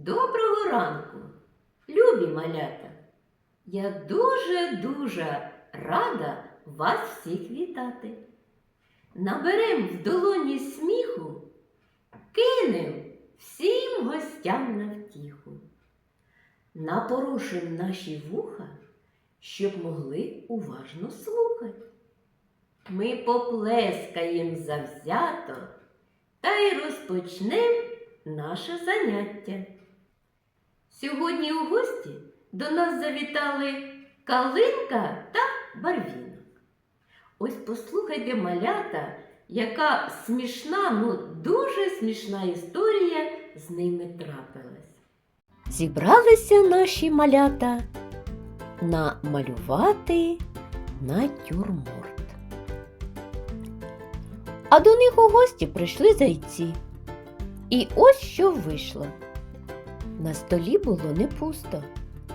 Доброго ранку, любі малята! Я дуже-дуже рада вас всіх вітати. Наберем в долоні сміху, кинем всім гостям на втіху. Напорошим наші вуха, щоб могли уважно слухати. Ми поплескаєм завзято та й розпочнем наше заняття. Сьогодні у гості до нас завітали Калинка та Барвінок. Ось послухайте малята, яка смішна, ну дуже смішна історія з ними трапилась. Зібралися наші малята намалювати натюрморт. А до них у гості прийшли зайці. І ось що вийшло. На столі було не пусто.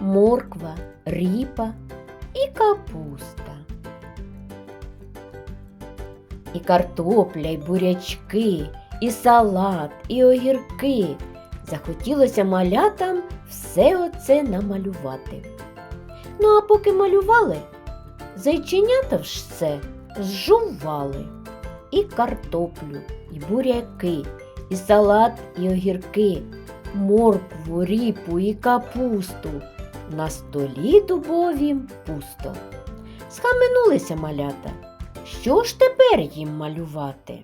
Морква, ріпа і капуста. І картопля, і бурячки, і салат, і огірки. Захотілося малятам все оце намалювати. Ну а поки малювали, зайченята все зжували. І картоплю, і буряки, і салат, і огірки, моркву, ріпу і капусту. На столі дубовім пусто. Схаменулися малята. Що ж тепер їм малювати?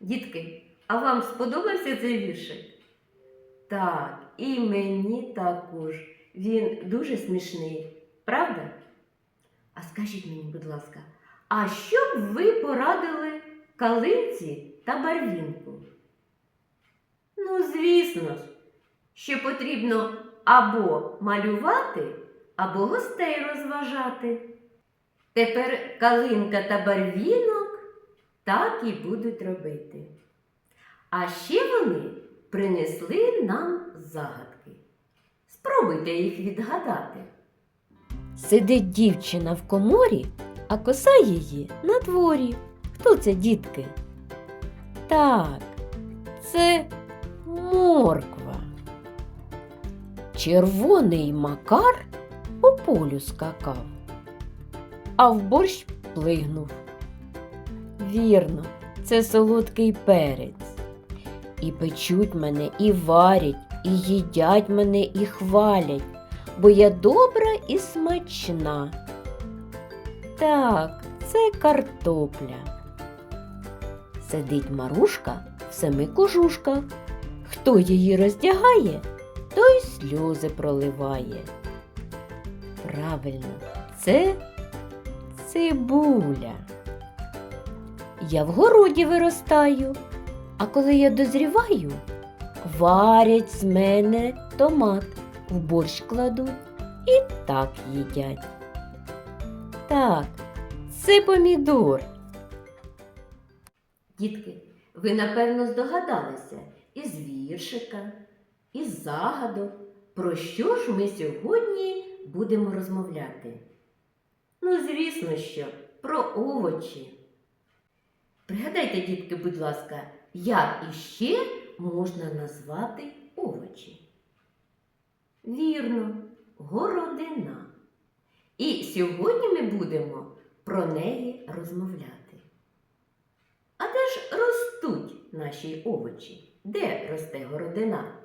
Дітки, а вам сподобався цей віршик? Так, і мені також. Він дуже смішний, правда? А скажіть мені, будь ласка, а що б ви порадили калинці та барвінку? Ну, звісно ж, що потрібно або малювати, або гостей розважати. Тепер калинка та барвінок так і будуть робити. А ще вони принесли нам загадки. Спробуйте їх відгадати. Сидить дівчина в коморі, а коса її на дворі. Хто це, дітки? Так, це морква. Червоний макар по полю скакав, а в борщ плигнув. Вірно, це солодкий перець. І печуть мене, і варять, і їдять мене, і хвалять, бо я добра і смачна. Так, це картопля. Сидить Марушка в семи кожушках. Хто її роздягає, той сльози проливає. Правильно, це цибуля. Я в городі виростаю, а коли я дозріваю, варять з мене томат, в борщ кладуть і так їдять. Так, це помідор. Дітки, ви напевно здогадалися із віршика, із загадок, про що ж ми сьогодні будемо розмовляти. Ну, звісно, що про овочі. Пригадайте, дітки, будь ласка, як іще можна назвати овочі? Вірно, городина. І сьогодні ми будемо про неї розмовляти. А де ж ростуть наші овочі? Де росте городина?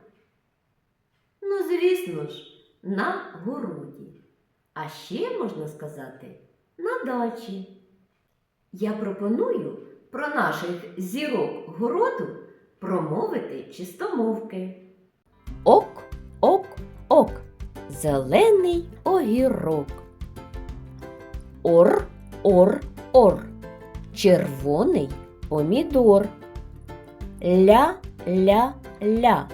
Ну, звісно ж, на городі. А ще можна сказати на дачі. Я пропоную про наших зірок городу промовити чистомовки. Ок, ок, ок, зелений огірок. Ор, ор, ор, червоний помідор. Ля, ля, ля.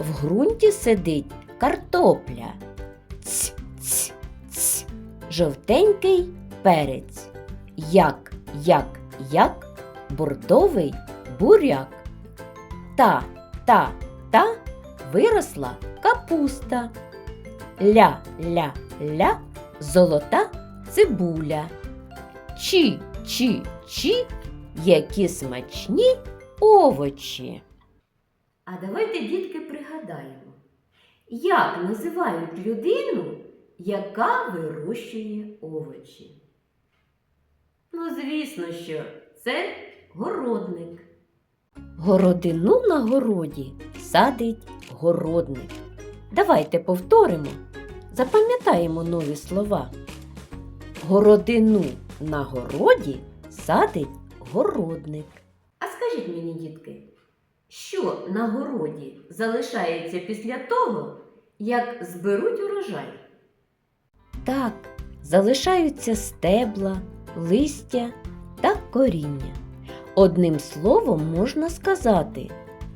В ґрунті сидить картопля. Ць, ць, ць. Жовтенький перець. Як, як, як бордовий буряк. Та, та, та виросла капуста. Ля, ля, ля, золота цибуля. Чі, чі, чі, які смачні овочі. А давайте, дітки, пригадаємо, Як називають людину, яка вирощує овочі? Ну, звісно, що це городник. Городину на городі садить городник. Давайте повторимо, запам'ятаємо нові слова. Городину на городі садить городник. А скажіть мені, дітки, що на городі залишається після того, як зберуть урожай? Так, залишаються стебла, листя та коріння. Одним словом можна сказати,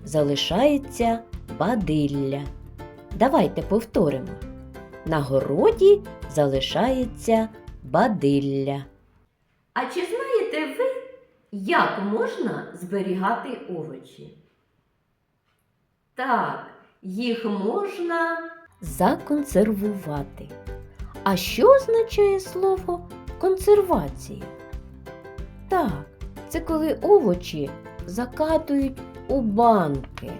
залишається бадилля. Давайте повторимо. На городі залишається бадилля. А чи знаєте ви, як можна зберігати овочі? Так, їх можна законсервувати. А що означає слово консервація? Так, це коли овочі закатують у банки.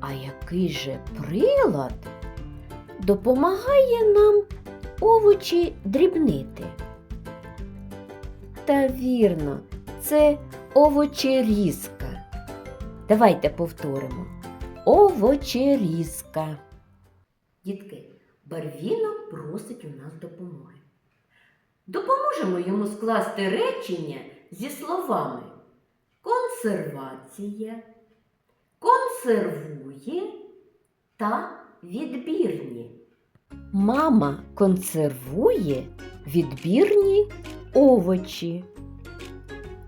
А який же прилад допомагає нам овочі дрібнити? Та вірно, це овочерізка. Давайте повторимо. Овочерізка. Дітки, Барвіно просить у нас допомоги. Допоможемо йому скласти речення зі словами консервація, консервує та відбірні. Мама консервує відбірні овочі.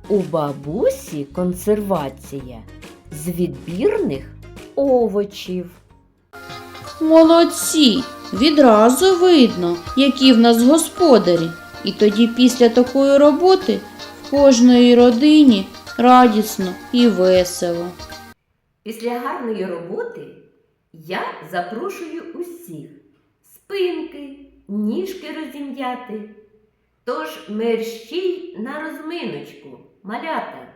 У бабусі консервація з відбірних овочів. Молодці! Відразу видно, які в нас господарі. І тоді після такої роботи в кожної родині радісно і весело. Після гарної роботи я запрошую усіх спинки, ніжки розім'яти. Тож мерщій на розминочку, малята.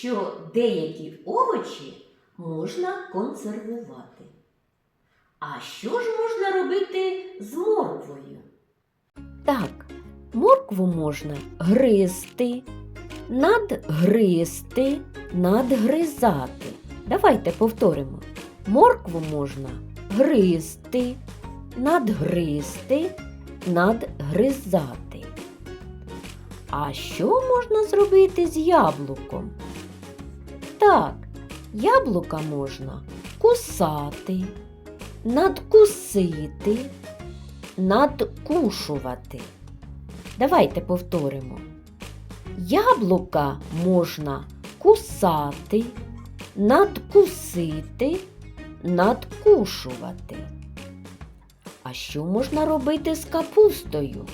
Що деякі овочі можна консервувати. А що ж можна робити з морквою? Так, моркву можна гризти, надгризти, надгризати. Давайте повторимо. Моркву можна гризти, надгризти, надгризати. А що можна зробити з яблуком? Так, яблука можна кусати, надкусити, надкушувати. Давайте повторимо. Яблука можна кусати, надкусити, надкушувати. А що можна робити з капустою?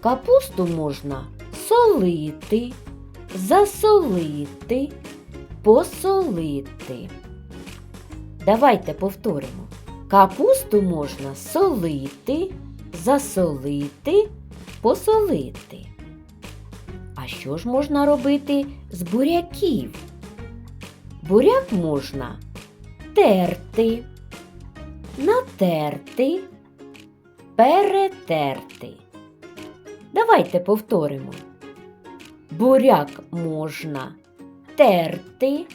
Капусту можна солити, засолити, посолити. Давайте повторимо. Капусту можна солити, засолити, посолити. А що ж можна робити з буряків? Буряк можна терти, натерти, перетерти. Давайте повторимо. Буряк можна терти,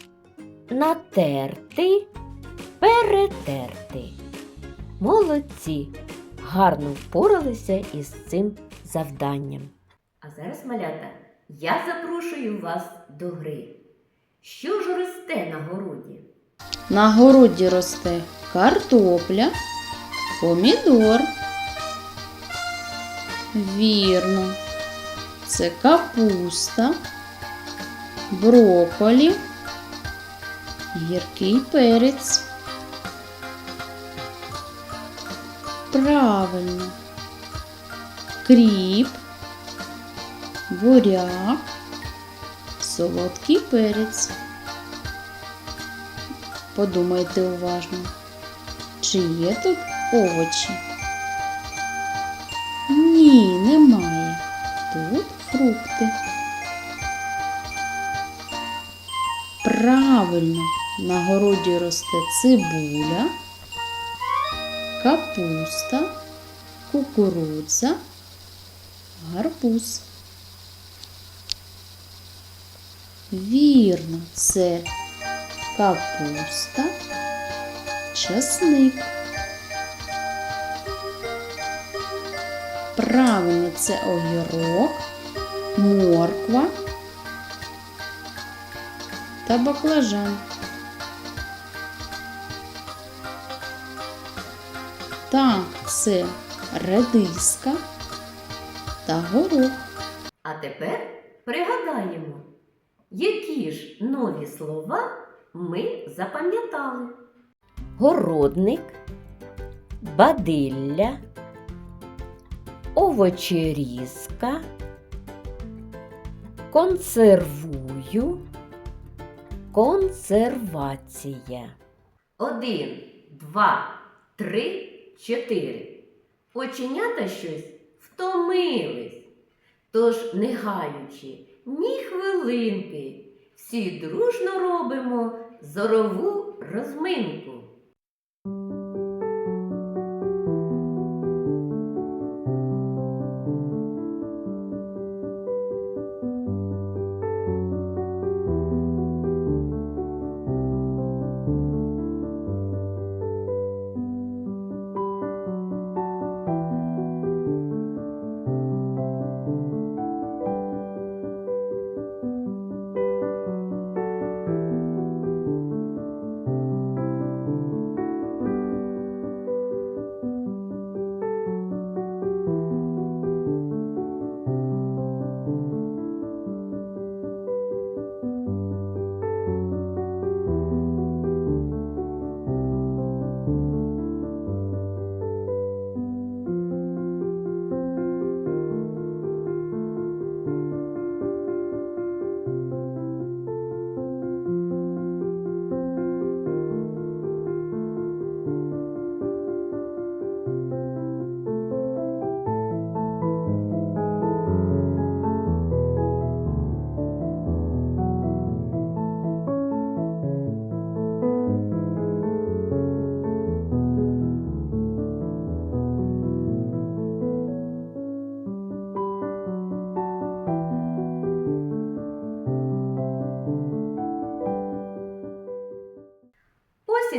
натерти, перетерти. Молодці! Гарно впоралися із цим завданням. А зараз, малята, я запрошую вас до гри. Що ж росте на городі? На городі росте картопля, помідор. Вірно. Це капуста, броколі, гіркий перець. Правильно. Кріп, буряк, солодкий перець. Подумайте уважно, чи є тут овочі? Ні, немає. Тут фрукти. Правильно, на городі росте цибуля, капуста, кукурудза, гарбуз. Вірно, це капуста, часник. Правильно, це огірок, морква та баклажан. Так, це редиска та горох. А тепер пригадаємо, які ж нові слова ми запам'ятали. Городник, бадилля, овочерізка, консервую, консервація. Один, два, три, чотири. Оченята щось втомились. Тож, не гаючи ні хвилинки, всі дружно робимо зорову розминку.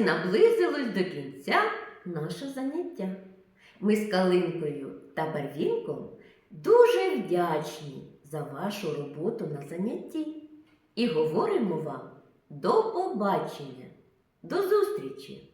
Наблизилось до кінця наше заняття. Ми з Калинкою та Барвінком дуже вдячні за вашу роботу на занятті і говоримо вам до побачення, до зустрічі!